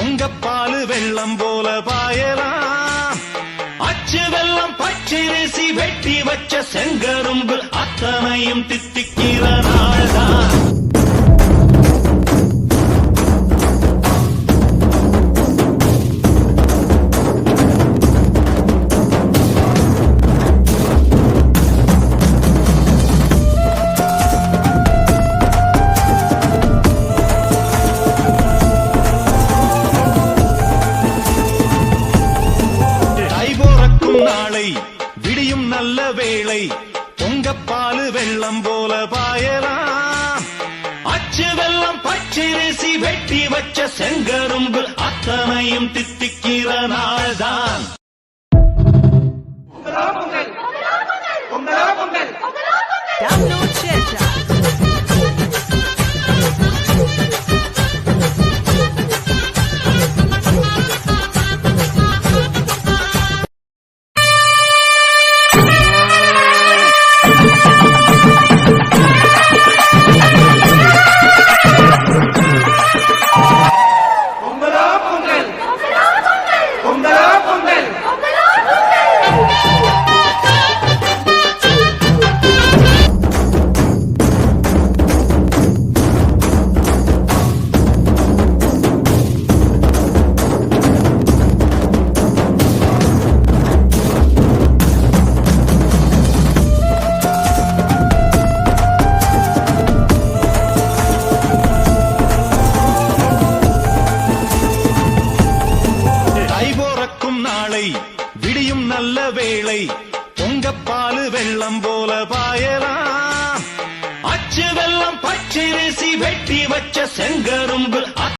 உங்க பாலு வெள்ளம் போல பாயலாம். அச்சு வெள்ளம் பச்சரிசி வெட்டி வச்ச செங்கரும்பு அத்தனையும் தித்திக்கிற நாள்தான். நாளை விடியும் நல்ல வேளை பொங்கப்பாலு வெள்ளம் போல பாயலாம். அச்சு வெள்ளம் பச்சரிசி வெட்டி வச்ச செங்கரும்பு அத்தனையும் தித்திக்கிற நாள்தான். Download Share நாளை விடியும் நல்ல வேளை பொங்கப்பாலு வெள்ளம் போல பாயலாம். அச்சு வெள்ளம் பச்சரிசி வெட்டி வச்ச செங்கரும்பு